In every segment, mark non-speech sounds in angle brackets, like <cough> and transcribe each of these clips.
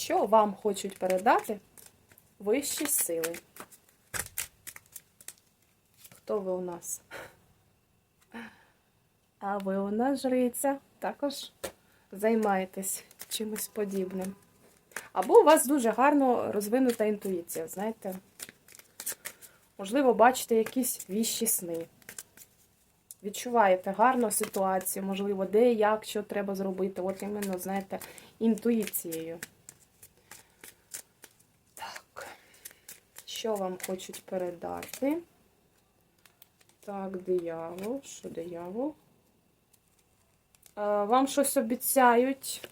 Що вам хочуть передати вищі сили? Хто ви у нас? А ви у нас жриця. Також займаєтесь чимось подібним. Або у вас дуже гарно розвинута інтуїція, знаєте. Можливо, бачите якісь віщі сни. Відчуваєте гарну ситуацію, можливо, де, як, що треба зробити. От іменно, знаєте, інтуїцією. Так. Що вам хочуть передати? Так, диявол. Що диявол? Е, Вам щось обіцяють.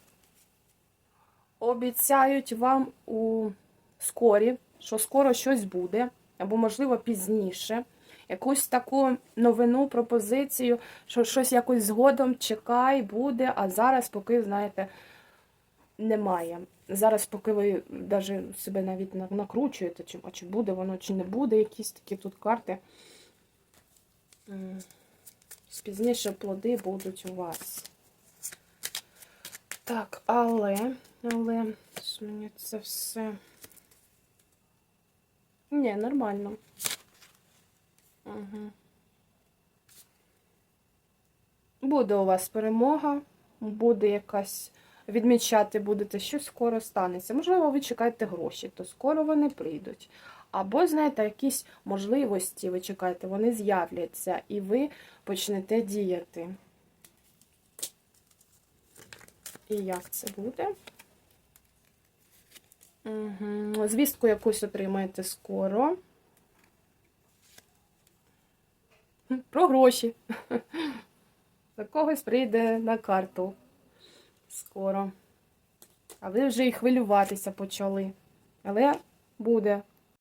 Обіцяють вам у скорі, що скоро щось буде, або, можливо, пізніше. Якусь таку новину, пропозицію, що щось якось згодом чекай, буде, а зараз, поки, знаєте, немає. Зараз, поки ви навіть себе навіть накручуєте, чи, чи буде воно, чи не буде, якісь такі тут карти. Пізніше плоди будуть у вас. Так, але, але, мені це все. Ні, нормально. Угу. Буде у вас перемога, буде якась відмічати будете, що скоро станеться. Можливо, ви чекаєте гроші, то скоро вони прийдуть. Або, знаєте, якісь можливості ви чекаєте, вони з'являться, і ви почнете діяти. І як це буде? Угу. Звістку якусь отримаєте скоро. Про гроші. <laughs> До когось прийде на карту скоро. А ви вже і хвилюватися почали. Але буде